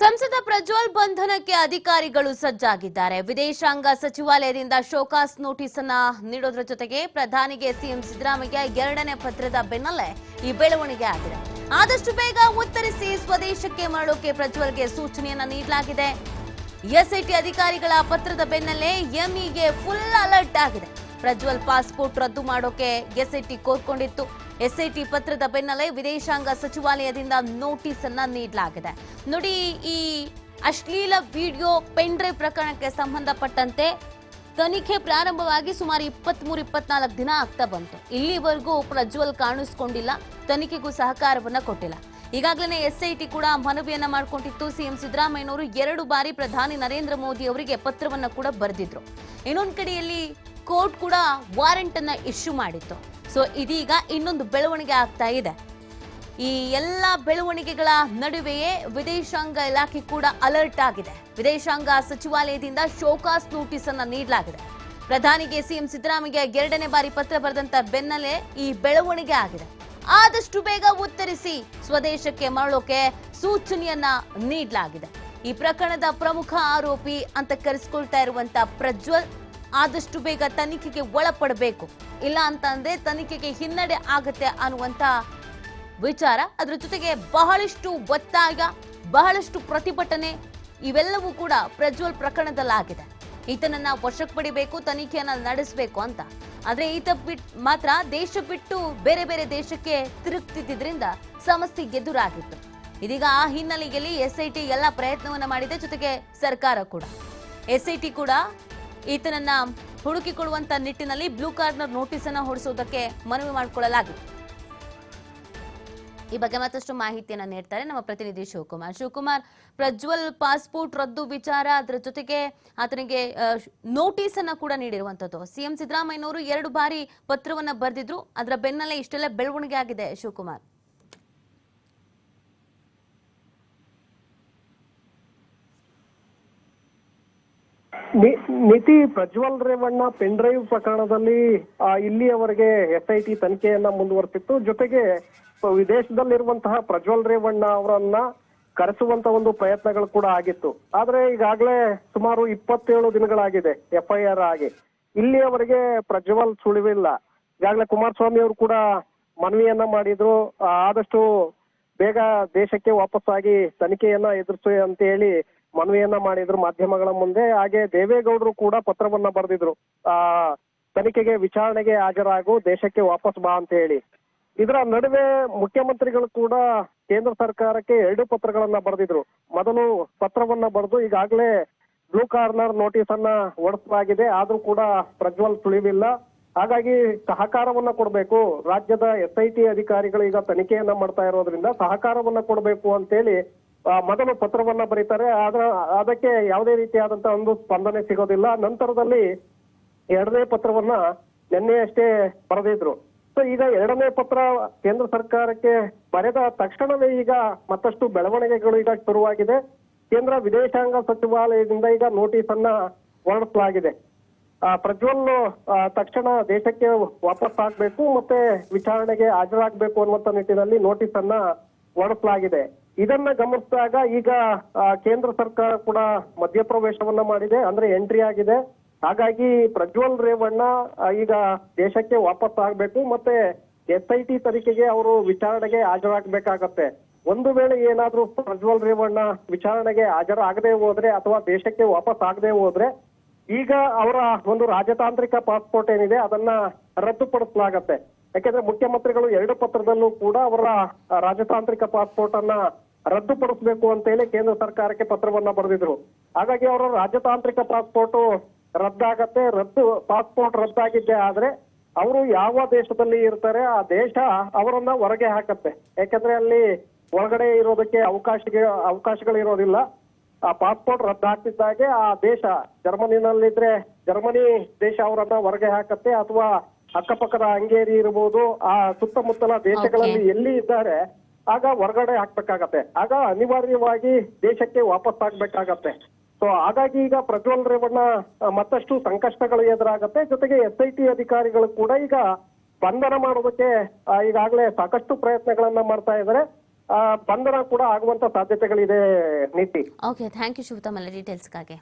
ಸಂಸದ ಪ್ರಜ್ವಲ್ ಬಂಧನಕ್ಕೆ ಅಧಿಕಾರಿಗಳು ಸಜ್ಜಾಗಿದ್ದಾರೆ. ವಿದೇಶಾಂಗ ಸಚಿವಾಲಯದಿಂದ ಶೋಕಾಸ್ ನೋಟಿಸ್ ಅನ್ನ ನೀಡೋದ್ರ ಜೊತೆಗೆ ಪ್ರಧಾನಿಗೆ ಸಿಎಂ ಸಿದ್ದರಾಮಯ್ಯ ಎರಡನೇ ಪತ್ರದ ಬೆನ್ನಲ್ಲೇ ಈ ಬೆಳವಣಿಗೆ ಆಗಿದೆ. ಆದಷ್ಟು ಬೇಗ ಉತ್ತರಿಸಿ ಸ್ವದೇಶಕ್ಕೆ ಮರಳೋಕೆ ಪ್ರಜ್ವಲ್ಗೆ ಸೂಚನೆಯನ್ನ ನೀಡಲಾಗಿದೆ. ಎಸ್ಐಟಿ ಅಧಿಕಾರಿಗಳ ಪತ್ರದ ಬೆನ್ನಲ್ಲೇ ಎಂಇಗೆ ಫುಲ್ ಅಲರ್ಟ್ ಆಗಿದೆ. ಪ್ರಜ್ವಲ್ ಪಾಸ್ಪೋರ್ಟ್ ರದ್ದು ಮಾಡೋಕೆ ಎಸ್ಐಟಿ ಕೋರ್ಕೊಂಡಿತ್ತು. ಎಸ್ಐಟಿ ಪತ್ರದ ಬೆನ್ನಲ್ಲೇ ವಿದೇಶಾಂಗ ಸಚಿವಾಲಯದಿಂದ ನೋಟಿಸ್ ಅನ್ನ ನೀಡಲಾಗಿದೆ. ನೋಡಿ, ಈ ಅಶ್ಲೀಲ ವಿಡಿಯೋ ಪೆನ್ಡ್ರೈವ್ ಪ್ರಕರಣಕ್ಕೆ ಸಂಬಂಧಪಟ್ಟಂತೆ ತನಿಖೆ ಪ್ರಾರಂಭವಾಗಿ ಸುಮಾರು ಇಪ್ಪತ್ಮೂರು, ಇಪ್ಪತ್ನಾಲ್ಕು ದಿನ ಆಗ್ತಾ ಬಂತು. ಇಲ್ಲಿವರೆಗೂ ಪ್ರಜ್ವಲ್ ಕಾಣಿಸ್ಕೊಂಡಿಲ್ಲ, ತನಿಖೆಗೂ ಸಹಕಾರವನ್ನ ಕೊಟ್ಟಿಲ್ಲ. ಈಗಾಗಲೇ ಎಸ್ಐಟಿ ಕೂಡ ಮನವಿಯನ್ನ ಮಾಡಿಕೊಂಡಿತ್ತು. ಸಿಎಂ ಸಿದ್ದರಾಮಯ್ಯನವರು ಎರಡು ಬಾರಿ ಪ್ರಧಾನಿ ನರೇಂದ್ರ ಮೋದಿ ಅವರಿಗೆ ಪತ್ರವನ್ನ ಕೂಡ ಬರೆದಿದ್ರು. ಇನ್ನೊಂದು ಕಡೆಯಲ್ಲಿ ಕೋರ್ಟ್ ಕೂಡ ವಾರೆಂಟ್ ಅನ್ನ ಇಶ್ಯೂ ಮಾಡಿತ್ತು. ಸೊ ಇದೀಗ ಇನ್ನೊಂದು ಬೆಳವಣಿಗೆ ಆಗ್ತಾ ಇದೆ. ಈ ಎಲ್ಲ ಬೆಳವಣಿಗೆಗಳ ನಡುವೆಯೇ ವಿದೇಶಾಂಗ ಇಲಾಖೆ ಕೂಡ ಅಲರ್ಟ್ ಆಗಿದೆ. ವಿದೇಶಾಂಗ ಸಚಿವಾಲಯದಿಂದ ಶೋಕಾಸ್ ನೋಟಿಸ್ ಅನ್ನ ನೀಡಲಾಗಿದೆ. ಪ್ರಧಾನಿಗೆ ಸಿಎಂ ಸಿದ್ದರಾಮಯ್ಯ ಎರಡನೇ ಬಾರಿ ಪತ್ರ ಬರೆದಂತ ಬೆನ್ನಲ್ಲೇ ಈ ಬೆಳವಣಿಗೆ ಆಗಿದೆ. ಆದಷ್ಟು ಬೇಗ ಉತ್ತರಿಸಿ ಸ್ವದೇಶಕ್ಕೆ ಮರಳೋಕೆ ಸೂಚನೆಯನ್ನ ನೀಡಲಾಗಿದೆ. ಈ ಪ್ರಕರಣದ ಪ್ರಮುಖ ಆರೋಪಿ ಅಂತ ಕರೆಸಿಕೊಳ್ತಾ ಇರುವಂತ ಪ್ರಜ್ವಲ್ ಆದಷ್ಟು ಬೇಗ ತನಿಖೆಗೆ ಒಳಪಡಬೇಕು. ಇಲ್ಲ ಅಂತಂದ್ರೆ ತನಿಖೆಗೆ ಹಿನ್ನಡೆ ಆಗುತ್ತೆ ಅನ್ನುವಂತ ವಿಚಾರ. ಅದರ ಜೊತೆಗೆ ಬಹಳಷ್ಟು ಒತ್ತಾಯ, ಬಹಳಷ್ಟು ಪ್ರತಿಭಟನೆ ಇವೆಲ್ಲವೂ ಕೂಡ ಪ್ರಜ್ವಲ್ ಪ್ರಕರಣದಲ್ಲಾಗಿದೆ. ಈತನನ್ನ ವಶಕ್ಕೆ ಪಡಿಬೇಕು, ತನಿಖೆಯನ್ನ ನಡೆಸಬೇಕು ಅಂತ. ಆದ್ರೆ ಈತ ಬಿಟ್ ಮಾತ್ರ ದೇಶ ಬಿಟ್ಟು ಬೇರೆ ಬೇರೆ ದೇಶಕ್ಕೆ ತಿರುಗ್ತಿದ್ದರಿಂದ ಸಮಸ್ಯೆ ಎದುರಾಗಿತ್ತು. ಇದೀಗ ಆ ಹಿನ್ನೆಲೆಯಲ್ಲಿ ಎಸ್ಐಟಿ ಎಲ್ಲ ಪ್ರಯತ್ನವನ್ನ ಮಾಡಿದೆ, ಜೊತೆಗೆ ಸರ್ಕಾರ ಕೂಡ. ಎಸ್ಐಟಿ ಕೂಡ ಈತನನ್ನ ಹುಡುಕಿಕೊಳ್ಳುವಂತ ನಿಟ್ಟಿನಲ್ಲಿ ಬ್ಲೂ ಕಾರ್ನರ್ ನೋಟಿಸ್ ಅನ್ನ ಹೊರಡಿಸುವುದಕ್ಕೆ ಮನವಿ ಮಾಡಿಕೊಳ್ಳಲಾಗಿದೆ. ಈ ಬಗ್ಗೆ ಮತ್ತಷ್ಟು ಮಾಹಿತಿಯನ್ನ ನೀಡ್ತಾರೆ ನಮ್ಮ ಪ್ರತಿನಿಧಿ ಶಿವಕುಮಾರ್. ಶಿವಕುಮಾರ್, ಪ್ರಜ್ವಲ್ ಪಾಸ್ಪೋರ್ಟ್ ರದ್ದು ವಿಚಾರ, ಅದರ ಜೊತೆಗೆ ಆತನಿಗೆ ನೋಟಿಸ್ ಅನ್ನ ಕೂಡ ನೀಡಿರುವಂತದ್ದು. ಸಿಎಂ ಸಿದ್ದರಾಮಯ್ಯನವರು ಎರಡು ಬಾರಿ ಪತ್ರವನ್ನ ಬರೆದಿದ್ರು. ಅದರ ಬೆನ್ನಲ್ಲೇ ಇಷ್ಟೆಲ್ಲ ಬೆಳವಣಿಗೆ ಆಗಿದೆ ಶಿವಕುಮಾರ್. ನಿತಿ ಪ್ರಜ್ವಲ್ ರೇವಣ್ಣ ಪೆನ್ ಡ್ರೈವ್ ಪ್ರಕರಣದಲ್ಲಿ ಇಲ್ಲಿಯವರೆಗೆ ಎಸ್ಐಟಿ ತನಿಖೆಯನ್ನ ಮುಂದುವರೆಸಿತ್ತು. ಜೊತೆಗೆ ವಿದೇಶದಲ್ಲಿರುವಂತಹ ಪ್ರಜ್ವಲ್ ರೇವಣ್ಣ ಅವರನ್ನ ಕರೆಸುವಂತ ಒಂದು ಪ್ರಯತ್ನಗಳು ಕೂಡ ಆಗಿತ್ತು. ಆದ್ರೆ ಈಗಾಗಲೇ ಸುಮಾರು ಇಪ್ಪತ್ತೇಳು ದಿನಗಳಾಗಿದೆ ಎಫ್ಐಆರ್ ಆಗಿ. ಇಲ್ಲಿಯವರೆಗೆ ಪ್ರಜ್ವಲ್ ಸುಳಿವಿಲ್ಲ. ಈಗಾಗಲೇ ಕುಮಾರಸ್ವಾಮಿ ಅವರು ಕೂಡ ಮನವಿಯನ್ನ ಮಾಡಿದ್ರು. ಆದಷ್ಟು ಬೇಗ ದೇಶಕ್ಕೆ ವಾಪಸ್ಸಾಗಿ ತನಿಖೆಯನ್ನ ಎದುರಿಸಿ ಅಂತ ಹೇಳಿ ಮನವಿಯನ್ನ ಮಾಡಿದ್ರು ಮಾಧ್ಯಮಗಳ ಮುಂದೆ. ಹಾಗೆ ದೇವೇಗೌಡರು ಕೂಡ ಪತ್ರವನ್ನ ಬರೆದಿದ್ರು. ಆ, ತನಿಖೆಗೆ ವಿಚಾರಣೆಗೆ ಹಾಜರಾಗು, ದೇಶಕ್ಕೆ ವಾಪಸ್ ಬಾ ಅಂತ ಹೇಳಿ. ಇದರ ನಡುವೆ ಮುಖ್ಯಮಂತ್ರಿಗಳು ಕೂಡ ಕೇಂದ್ರ ಸರ್ಕಾರಕ್ಕೆ ಎರಡು ಪತ್ರಗಳನ್ನ ಬರೆದಿದ್ರು. ಮೊದಲು ಪತ್ರವನ್ನ ಬರೆದು ಈಗಾಗಲೇ ಬ್ಲೂ ಕಾರ್ನರ್ ನೋಟಿಸ್ ಅನ್ನ ಹೊಡೆಸಲಾಗಿದೆ ಆದ್ರೂ ಕೂಡ ಪ್ರಜ್ವಲ್ ಸುಳಿವಿಲ್ಲ ಹಾಗಾಗಿ ಸಹಕಾರವನ್ನ ಕೊಡಬೇಕು. ರಾಜ್ಯದ ಎಸ್ ಐ ಟಿ ಅಧಿಕಾರಿಗಳು ಈಗ ತನಿಖೆಯನ್ನ ಮಾಡ್ತಾ ಇರೋದ್ರಿಂದ ಸಹಕಾರವನ್ನ ಕೊಡಬೇಕು ಅಂತೇಳಿ ಮೊದಲು ಪತ್ರವನ್ನ ಬರೀತಾರೆ ಆದ್ರ ಅದಕ್ಕೆ ಯಾವುದೇ ರೀತಿಯಾದಂತ ಒಂದು ಸ್ಪಂದನೆ ಸಿಗೋದಿಲ್ಲ. ನಂತರದಲ್ಲಿ ಎರಡನೇ ಪತ್ರವನ್ನ ನಿನ್ನೆಯಷ್ಟೇ ಬರೆದಿದ್ರು. ಸೊ ಈಗ ಎರಡನೇ ಪತ್ರ ಕೇಂದ್ರ ಸರ್ಕಾರಕ್ಕೆ ಬರೆದ ತಕ್ಷಣವೇ ಈಗ ಮತ್ತಷ್ಟು ಬೆಳವಣಿಗೆಗಳು ಈಗ ಶುರುವಾಗಿದೆ. ಕೇಂದ್ರ ವಿದೇಶಾಂಗ ಸಚಿವಾಲಯದಿಂದ ಈಗ ನೋಟಿಸ್ ಅನ್ನ ಹೊರಡಿಸಲಾಗಿದೆ. ಆ, ಪ್ರಜ್ವಲ್ ತಕ್ಷಣ ದೇಶಕ್ಕೆ ವಾಪಸ್ ಆಗ್ಬೇಕು ಮತ್ತೆ ವಿಚಾರಣೆಗೆ ಹಾಜರಾಗಬೇಕು ಅನ್ನುವಂತ ನಿಟ್ಟಿನಲ್ಲಿ ನೋಟಿಸ್ ಅನ್ನ ಹೊರಡಿಸಲಾಗಿದೆ. ಇದನ್ನ ಗಮನಿಸಿದಾಗ ಈಗ ಕೇಂದ್ರ ಸರ್ಕಾರ ಕೂಡ ಮಧ್ಯಪ್ರವೇಶವನ್ನ ಮಾಡಿದೆ, ಅಂದ್ರೆ ಎಂಟ್ರಿ ಆಗಿದೆ. ಹಾಗಾಗಿ ಪ್ರಜ್ವಲ್ ರೇವಣ್ಣ ಈಗ ದೇಶಕ್ಕೆ ವಾಪಸ್ ಆಗ್ಬೇಕು, ಮತ್ತೆ ಎಸ್ ಐ ಟಿ ತನಿಖೆಗೆ ಅವರು ವಿಚಾರಣೆಗೆ ಹಾಜರಾಗಬೇಕಾಗತ್ತೆ. ಒಂದು ವೇಳೆ ಏನಾದ್ರೂ ಪ್ರಜ್ವಲ್ ರೇವಣ್ಣ ವಿಚಾರಣೆಗೆ ಹಾಜರಾಗದೆ ಹೋದ್ರೆ, ಅಥವಾ ದೇಶಕ್ಕೆ ವಾಪಸ್ ಆಗದೆ ಹೋದ್ರೆ, ಈಗ ಅವರ ಒಂದು ರಾಜತಾಂತ್ರಿಕ ಪಾಸ್ಪೋರ್ಟ್ ಏನಿದೆ, ಅದನ್ನ ರದ್ದುಪಡಿಸಲಾಗತ್ತೆ. ಯಾಕೆಂದ್ರೆ ಮುಖ್ಯಮಂತ್ರಿಗಳು ಎರಡು ಪತ್ರದಲ್ಲೂ ಕೂಡ ಅವರ ರಾಜತಾಂತ್ರಿಕ ಪಾಸ್ಪೋರ್ಟ್ ಅನ್ನ ರದ್ದುಪಡಿಸಬೇಕು ಅಂತ ಹೇಳಿ ಕೇಂದ್ರ ಸರ್ಕಾರಕ್ಕೆ ಪತ್ರವನ್ನ ಬರೆದಿದ್ರು. ಹಾಗಾಗಿ ಅವರ ರಾಜತಾಂತ್ರಿಕ ಪಾಸ್ಪೋರ್ಟ್ ರದ್ದಾಗತ್ತೆ ರದ್ದು ಪಾಸ್ಪೋರ್ಟ್ ರದ್ದಾಗಿದ್ದೆ ಆದ್ರೆ ಅವರು ಯಾವ ದೇಶದಲ್ಲಿ ಇರ್ತಾರೆ ಆ ದೇಶ ಅವರನ್ನ ಹೊರಗೆ ಹಾಕತ್ತೆ. ಯಾಕಂದ್ರೆ ಅಲ್ಲಿ ಒಳಗಡೆ ಇರೋದಕ್ಕೆ ಅವಕಾಶ ಅವಕಾಶಗಳಿರೋದಿಲ್ಲ. ಆ ಪಾಸ್ಪೋರ್ಟ್ ರದ್ದಾಗ್ತಿದ್ದಾಗೆ ಆ ದೇಶ ಜರ್ಮನಿನಲ್ಲಿದ್ರೆ ಜರ್ಮನಿ ದೇಶ ಅವರನ್ನ ಹೊರಗೆ ಹಾಕತ್ತೆ ಅಥವಾ ಅಕ್ಕಪಕ್ಕದ ಹಂಗೇರಿ ಇರ್ಬೋದು. ಆ ಸುತ್ತಮುತ್ತಲ ದೇಶಗಳಲ್ಲಿ ಎಲ್ಲಿ ಇದ್ದಾರೆ ಆಗ ಹೊರಗಡೆ ಹಾಕ್ಬೇಕಾಗತ್ತೆ. ಆಗ ಅನಿವಾರ್ಯವಾಗಿ ದೇಶಕ್ಕೆ ವಾಪಸ್ ಆಗ್ಬೇಕಾಗತ್ತೆ. ಸೊ ಹಾಗಾಗಿ ಈಗ ಪ್ರಜ್ವಲ್ ರೇವಣ್ಣ ಮತ್ತಷ್ಟು ಸಂಕಷ್ಟಗಳು ಎದುರಾಗತ್ತೆ. ಜೊತೆಗೆ ಎಸ್ ಐ ಟಿ ಅಧಿಕಾರಿಗಳು ಕೂಡ ಈಗ ಬಂಧನ ಮಾಡೋದಕ್ಕೆ ಈಗಾಗಲೇ ಸಾಕಷ್ಟು ಪ್ರಯತ್ನಗಳನ್ನ ಮಾಡ್ತಾ ಇದ್ದಾರೆ. ಬಂಧನ ಕೂಡ ಆಗುವಂತ ಸಾಧ್ಯತೆಗಳಿದೆ ನೀತಿ. Okay thank you ಡೀಟೇಲ್ಸ್ಗಾಗಿ